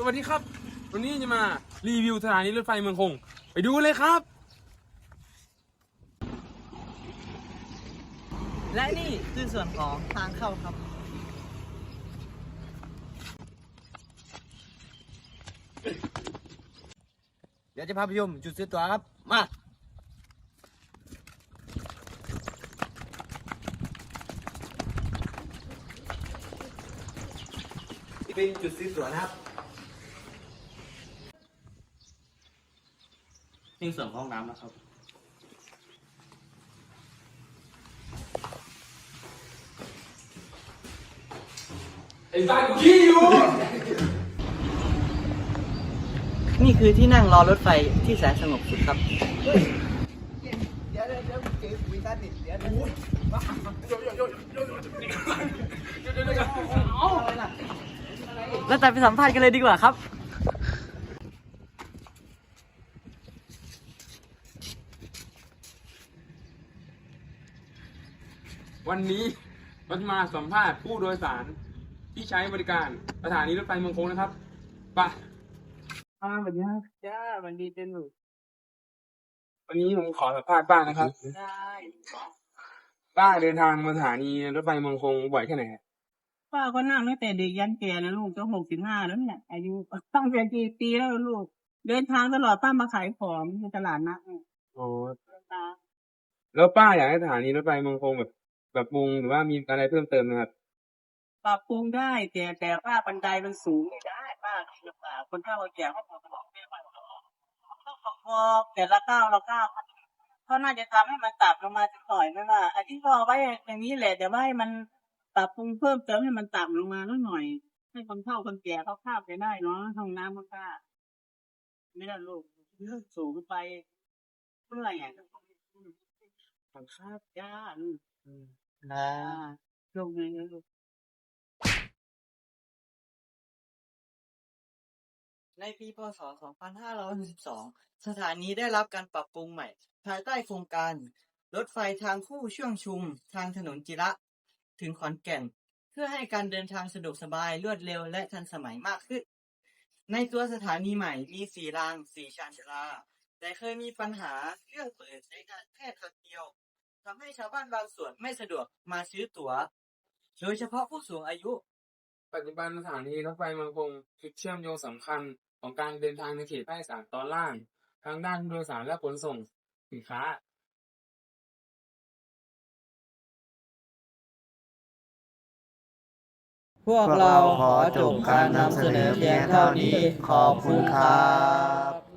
สวัสดีครับ วันนี้จะมารีวิวสถานีรถไฟเมืองคง ไปดูเลยครับ และนี่คือส่วนของทางเข้าครับ เดี๋ยวจะพาไปชมจุดซื้อตั๋วครับ มาเป็นจุดซื้อตั๋วนะครับ นี่ส่วนของน้ำนะครับ ไอ้บ้านกูขี้อยู่นี่คือที่นั่งรอรถไฟที่แสนสงบสุดครับ แล้วแต่ไปสัมภาษณ์กันเลยดีกว่าครับ วันนี้เราจะมาสัมภาษณ์ผู้โดยสารที่ใช้บริการสถานีรถไฟเมืองคงนะครับไป่ะป้าสวัสดีครับจ้าวันดีเจนุวันนี้ผมขอสัมภาษณ์ป้านะครับ ได้ป้าเดินทางมาสถานีรถไฟเมืองคงบ่อยแค่ไหนครับป้าก็นั่งตั้งแต่เด็กยันแก่นะลูกก็หกสิบห้าแล้วเนี่ยอายุตั้งแต่กี่ปีแล้วลูก เดินทางตลอดป้ามาขายของในตลาดนัดเนี่ยอ๋อตาแล้วป้าอยากให้สถานีรถไฟเมืองคงแบบ แบบปรุงหรือว่ามีอะไรเพิ่มเติมนะครับ ปรับปรุงได้แต่แต่ป้าบันไดมันสูงไม่ได้ป้าลำบากคนเฒ่าคนแก่เขาบอกบอกไม่ไหวต้องประคองแต่ละก้าวละก้าวเขาน่าจะทำให้มันต่ำลงมาสักหน่อยนั่นแหละอันที่พอไว้อย่างนี้แหละแต่ว่าให้มันปรับปรุงเพิ่มเติมให้มันต่ำลงมาหน่อย ให้คนเฒ่าคนแก่เขาข้ามไปได้เนาะห้องน้ำมันก็ไม่ได้ลูกเลื่อนสูงไปเมื่อไหร่อะสังคาบจ้าลูก นะอ่าลงเลยลูกในปีพศ 2562สถานีได้รับการปรับปรุงใหม่ ภายใต้โครงการ รถไฟทางคู่ช่วงชุม ทางถนนจิระ ถึงขอนแก่น เพื่อให้การเดินทางสะดวกสบายรวดเร็วและทันสมัยมากขึ้น ในตัวสถานีใหม่มีสี่รางสี่ชานชลา แต่เคยมีปัญหาเรื่องเปิดใช้การแค่ทางเดียว ทำให้ชาวบ้านบางส่วนไม่สะดวกมาซื้อตั๋ว โดยเฉพาะผู้สูงอายุ ปัจจุบันสถานีรถไฟเมืองคงจุดเชื่อมโยงสำคัญของการเดินทางในเขตภาคอีสานตอนล่างทางด้านโดยสารและขนส่งสินค้าพวกเราขอจบการนำเสนอเพียงเท่านี้ ขอบคุณครับ